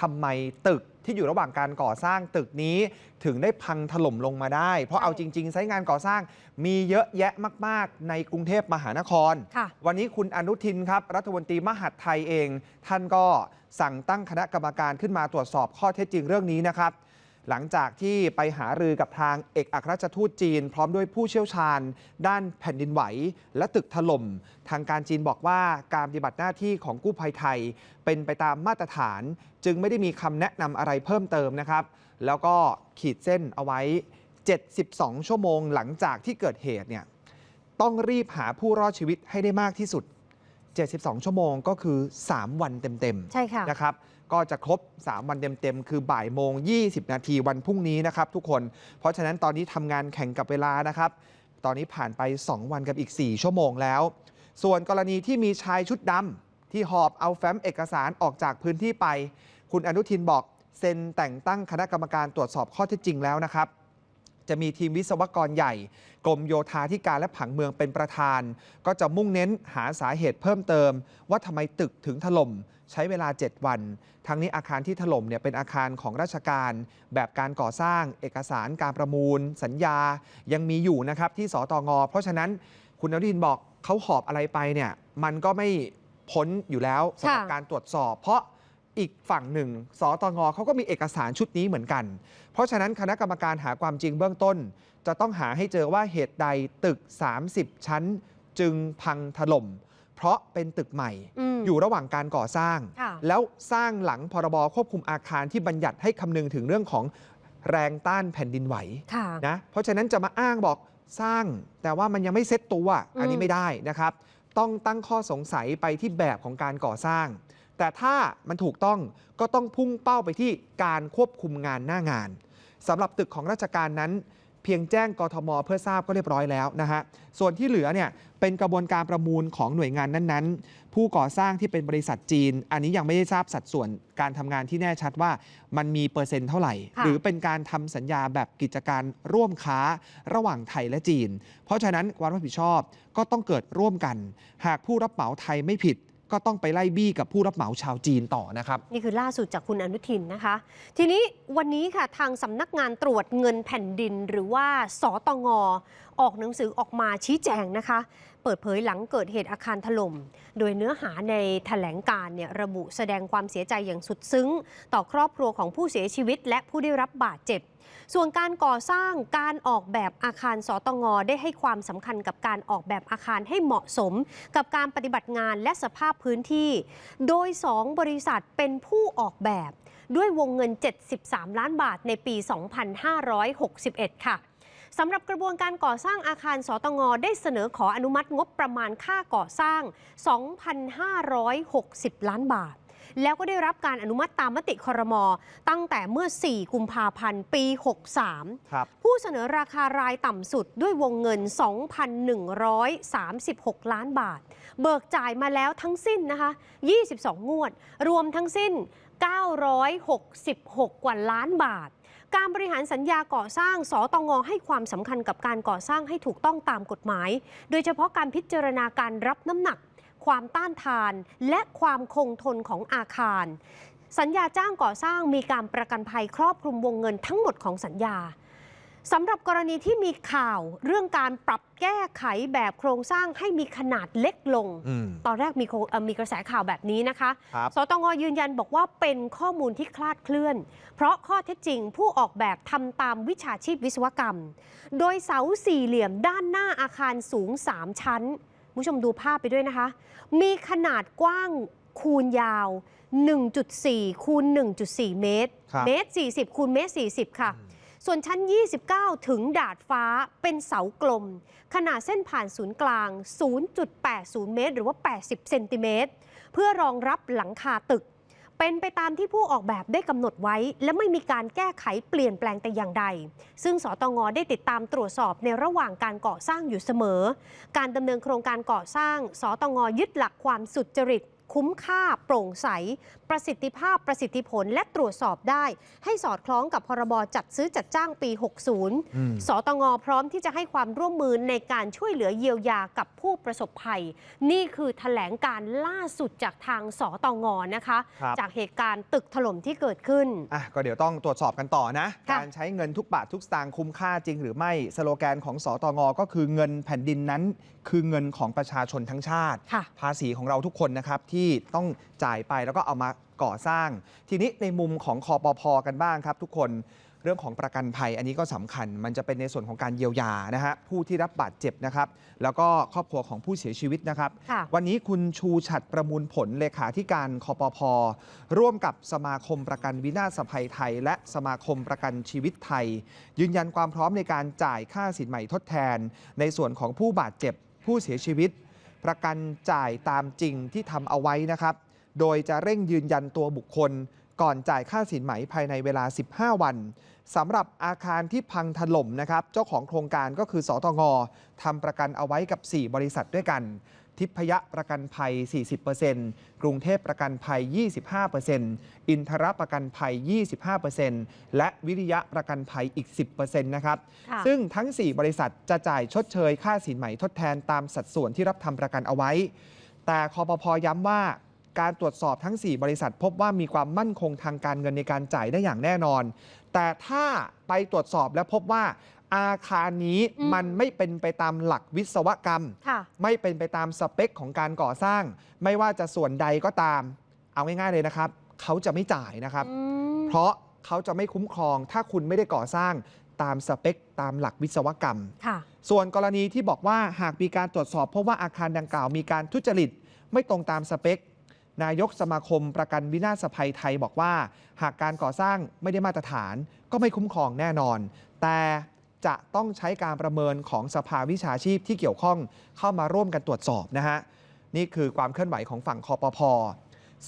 ทำไมตึกที่อยู่ระหว่างการก่อสร้างตึกนี้ถึงได้พังถล่มลงมาได้ เพราะเอาจริงๆไซต์งานก่อสร้างมีเยอะแยะมาก ๆ ในกรุงเทพมหานครค่ะวันนี้คุณอนุทินครับ รัฐมนตรีมหาดไทยเอง ท่านก็สั่งตั้งคณะกรรมการขึ้นมาตรวจสอบข้อเท็จจริงเรื่องนี้นะครับ หลังจากที่ไปหารือกับทางเอกอัครราชทูตจีน พร้อมด้วยผู้เชี่ยวชาญ ด้านแผ่นดินไหว และตึกถล่ม ทางการจีนบอกว่าการปฏิบัติหน้าที่ของกู้ภัยไทย เป็นไปตามมาตรฐาน จึงไม่ได้มีคำแนะนำอะไรเพิ่มเติมนะครับ แล้วก็ขีดเส้นเอาไว้ 72 ชั่วโมงหลังจากที่เกิดเหตุเนี่ยต้องรีบหาผู้รอดชีวิตให้ได้มากที่สุด 72 ชั่วโมงก็คือ 3 วันเต็มๆ ใช่ค่ะ นะครับ ก็จะครบ 3 วันเต็มๆ คือบ่ายโมง 20 นาทีวันพรุ่งนี้นะครับทุกคน เพราะฉะนั้นตอนนี้ทำงานแข่งกับเวลานะครับ ตอนนี้ผ่านไป 2 วันกับอีก 4 ชั่วโมงแล้ว ส่วนกรณีที่มีชายชุดดำที่หอบเอาแฟ้มเอกสารออกจากพื้นที่ไป คุณอนุทินบอกเซ็นแต่งตั้งคณะกรรมการตรวจสอบข้อเท็จจริงแล้วนะครับ จะมีทีมวิศวกรใหญ่ กรมโยธาธิการและผังเมืองเป็นประธาน ก็จะมุ่งเน้นหาสาเหตุเพิ่มเติม ว่าทำไมตึกถึงถล่มใช้เวลา 7 วัน ทั้งนี้อาคารที่ถล่มเนี่ยเป็นอาคารของราชการ แบบการก่อสร้าง เอกสารการประมูล สัญญายังมีอยู่นะครับที่สตงเพราะฉะนั้นคุณอนุทินบอกเขาหอบอะไรไปเนี่ยมันก็ไม่พ้นอยู่แล้วสำหรับค่ะการตรวจสอบ เพราะ อีกฝั่งหนึ่ง สตงเขาก็มีเอกสารชุดนี้เหมือนกัน เพราะฉะนั้นคณะกรรมการหาความจริงเบื้องต้น จะต้องหาให้เจอว่าเหตุใดตึก 30 ชั้นจึงพังถล่ม เพราะเป็นตึกใหม่อืมอยู่ระหว่างการก่อสร้างค่ะแล้วสร้างหลังพรบควบคุมอาคารที่บัญญัติให้คำนึงถึงเรื่องของแรงต้านแผ่นดินไหวค่ะนะเพราะฉะนั้นจะมาอ้างบอกสร้าง แต่ว่ามันยังไม่เซ็ตตัวอันนี้อืมไม่ได้นะครับ ต้องตั้งข้อสงสัยไปที่แบบของการก่อสร้าง แต่ถ้ามันถูกต้องก็ต้องพุ่งเป้าไปที่การควบคุมงานหน้างานสำหรับตึกของราชการนั้น เพียงแจ้งกทม เพื่อทราบก็เรียบร้อยแล้วนะฮะส่วนที่เหลือเนี่ยเป็นกระบวนการประมูลของหน่วยงานนั้นๆ ผู้ก่อสร้างที่เป็นบริษัทจีน อันนี้ยังไม่ได้ทราบสัดส่วนการทำงานที่แน่ชัดว่ามันมีเปอร์เซ็นต์เท่าไหร่ หรือเป็นการทำสัญญาแบบกิจการร่วมค้าระหว่างไทยและจีน เพราะฉะนั้นความรับผิดชอบก็ต้องเกิดร่วมกัน หากผู้รับเหมาไทยไม่ผิด ก็ต้องไปไล่บี้กับผู้รับเหมาชาวจีนต่อนะครับ นี่คือล่าสุดจากคุณอนุทินนะคะ ทีนี้วันนี้ค่ะทางสำนักงานตรวจเงินแผ่นดิน หรือว่าสตงออกหนังสือออกมาชี้แจงนะคะ เปิดเผยหลังเกิดเหตุอาคารถล่ม โดยเนื้อหาในแถลงการเนี่ยระบุแสดงความเสียใจอย่างสุดซึ้ง ต่อครอบครัวของผู้เสียชีวิต และผู้ได้รับบาดเจ็บ ส่วนการก่อสร้างการออกแบบอาคารสตงได้ให้ความสำคัญกับการออกแบบอาคารให้เหมาะสม กับการปฏิบัติงานและสภาพพื้นที่ โดย 2 บริษัทเป็นผู้ออกแบบด้วยวงเงิน 73 ล้านบาทในปี 2561 ค่ะสำหรับกระบวนการก่อสร้างอาคารสตงได้เสนอขออนุมัติงบประมาณค่าก่อสร้าง 2,560 ล้านบาท แล้วก็ได้รับการอนุมัติตามมติครมตั้งแต่เมื่อ 4 กุมภาพันธ์ปี 63ครับผู้เสนอราคารายต่ำสุดด้วยวงเงิน 2,136 ล้านบาท เบิกจ่ายมาแล้วทั้งสิ้นนะคะ 22 งวด รวมทั้งสิ้น 966 กว่าล้านบาทการบริหารสัญญาก่อสร้าง สตงให้ความสำคัญกับการก่อสร้างให้ถูกต้องตามกฎหมาย โดยเฉพาะการพิจารณาการรับน้ำหนัก ความต้านทาน และความคงทนของอาคาร สัญญาจ้างก่อสร้างมีการประกันภัยครอบคลุมวงเงินทั้งหมดของสัญญาสำหรับกรณีที่มีข่าวเรื่องการปรับแก้ไขแบบโครงสร้างให้มีขนาดเล็กลงอืมตอนแรกมีโคเอ่อมีกระแสข่าวแบบนี้นะคะครับสตงยืนยันบอกว่าเป็นข้อมูลที่คลาดเคลื่อน เพราะข้อเท็จจริงผู้ออกแบบทำตามวิชาชีพวิศวกรรม โดยเสาสี่เหลี่ยมด้านหน้าอาคารสูง 3 ชั้นคุณ ผู้ชมดูภาพไปด้วยนะคะ มีขนาดกว้างคูณยาว 1.4 คูณ 1.4 เมตรครับเมตร 40 คูณเมตร 40 ค่ะ ส่วนชั้น 29 ถึงดาดฟ้าเป็นเสากลม ขนาดเส้นผ่านศูนย์กลาง 0.80 เมตร หรือว่า 80 เซนติเมตร เพื่อรองรับหลังคาตึก เป็นไปตามที่ผู้ออกแบบได้กำหนดไว้ และไม่มีการแก้ไขเปลี่ยนแปลงแต่อย่างใด ซึ่งสตงได้ติดตามตรวจสอบในระหว่างการก่อสร้างอยู่เสมอ การดำเนินโครงการก่อสร้าง สตงยึดหลักความสุจริต คุ้มค่า โปร่งใส ประสิทธิภาพประสิทธิผลและตรวจสอบได้ ให้สอดคล้องกับพรบจัดซื้อจัดจ้างปี 60อืมสตงพร้อมที่จะให้ความร่วมมือในการช่วยเหลือเยียวยากับผู้ประสบภัย นี่คือแถลงการล่าสุดจากทางสตงนะคะครับจากเหตุการณ์ตึกถล่มที่เกิดขึ้นอะก็เดี๋ยวต้องตรวจสอบกันต่อนะค่ะการใช้เงินทุกบาททุกสตางค์คุ้มค่าจริงหรือไม่สโลแกนของสตงก็คือเงินแผ่นดินนั้น คือเงินของประชาชนทั้งชาติค่ะภาษีของเราทุกคนนะครับที่ต้องจ่ายไปแล้วก็เอามาก่อสร้าง ทีนี้ในมุมของคอปพกันบ้างครับ ทุกคนเรื่องของประกันภัยอันนี้ก็สำคัญ มันจะเป็นในส่วนของการเยียวยานะฮะผู้ที่รับบาดเจ็บนะครับ แล้วก็ครอบครัวของผู้เสียชีวิตนะครับค่ะวันนี้คุณชูฉัดประมูลผลเลขาธิการคอปพร่วมกับสมาคมประกันวินาศภัยไทย และสมาคมประกันชีวิตไทย ยืนยันความพร้อมในการจ่ายค่าสินใหม่ทดแทน ในส่วนของผู้บาดเจ็บผู้เสียชีวิต ประกันจ่ายตามจริงที่ทำเอาไว้นะครับ โดยจะเร่งยืนยันตัวบุคคล ก่อนจ่ายค่าสินไหมภายในเวลา 15 วัน สำหรับอาคารที่พังถล่มนะครับ เจ้าของโครงการก็คือสตงทำประกันเอาไว้กับ 4 บริษัทด้วยกัน ทิพยประกันภัย 40%กรุงเทพประกันภัย 25%อินทรประกันภัย 25%และวิริยะประกันภัยอีก 10%นะครับค่ะซึ่งทั้ง 4 บริษัทจะจ่ายชดเชยค่าสินใหม่ทดแทนตามสัดส่วนที่รับทำประกันเอาไว้ แต่คอปพย้ำว่า การตรวจสอบทั้ง 4 บริษัท พบว่ามีความมั่นคงทางการเงินในการจ่ายได้อย่างแน่นอน แต่ถ้าไปตรวจสอบแล้วพบว่าอาคารนี้อืมมันไม่เป็นไปตามหลักวิศวกรรมค่ะไม่เป็นไปตามสเปคของการก่อสร้าง ไม่ว่าจะส่วนใดก็ตาม เอาง่ายๆเลยนะครับ เขาจะไม่จ่ายนะครับอืมเพราะเขาจะไม่คุ้มครอง ถ้าคุณไม่ได้ก่อสร้างตามสเปค ตามหลักวิศวกรรมค่ะส่วนกรณีที่บอกว่าหากมีการตรวจสอบเพราะว่าอาคารดังกล่าวมีการทุจริต ไม่ตรงตามสเปค นายกสมาคมประกันวินาศภัยไทยบอกว่า หากการก่อสร้างไม่ได้มาตรฐาน ก็ไม่คุ้มครองแน่นอน แต่จะต้องใช้การประเมินของสภาวิชาชีพที่เกี่ยวข้องเข้ามาร่วมกันตรวจสอบนะฮะนี่คือความเคลื่อนไหวของฝั่งคอปพ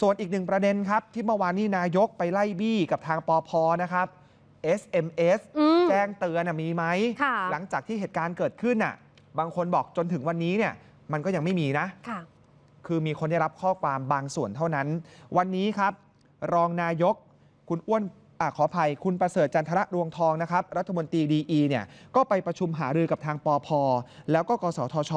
ส่วนอีกหนึ่งประเด็นครับ ที่เมื่อวานนี้นายกไปไล่บี้กับทางปพนะครับ SMS อืมแจ้งเตือนน่ะมีไหมค่ะหลังจากที่เหตุการณ์เกิดขึ้นน่ะ บางคนบอกจนถึงวันนี้เนี่ย มันก็ยังไม่มีนะค่ะ คือมีคนได้รับข้อความบางส่วนเท่านั้น วันนี้ครับ รองนายก คุณอ้วนอขออภัย คุณประเสริฐจันทระรวงทองนะครับ รัฐมนตรีดีีเนี่ยก็ไปประชุมหารือกับทางปอพแล้วก็กสทช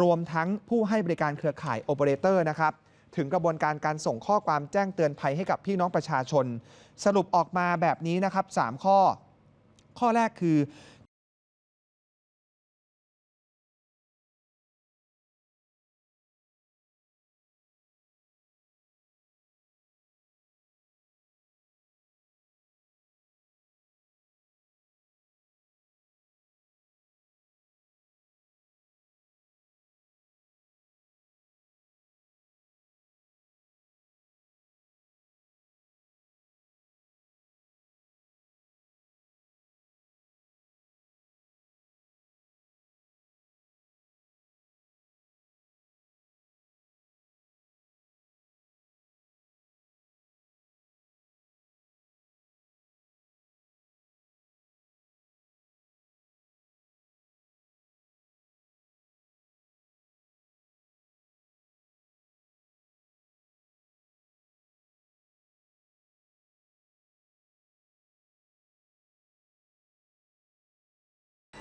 รวมทั้งผู้ให้บริการเครือข่ายโอเปอเรเตอร์นะครับถึงกระบวนการการส่งข้อความแจ้งเตือนภัยให้กับพี่น้องประชาชน สรุปออกมาแบบนี้นะครับ 3 ข้อ ข้อแรกคือ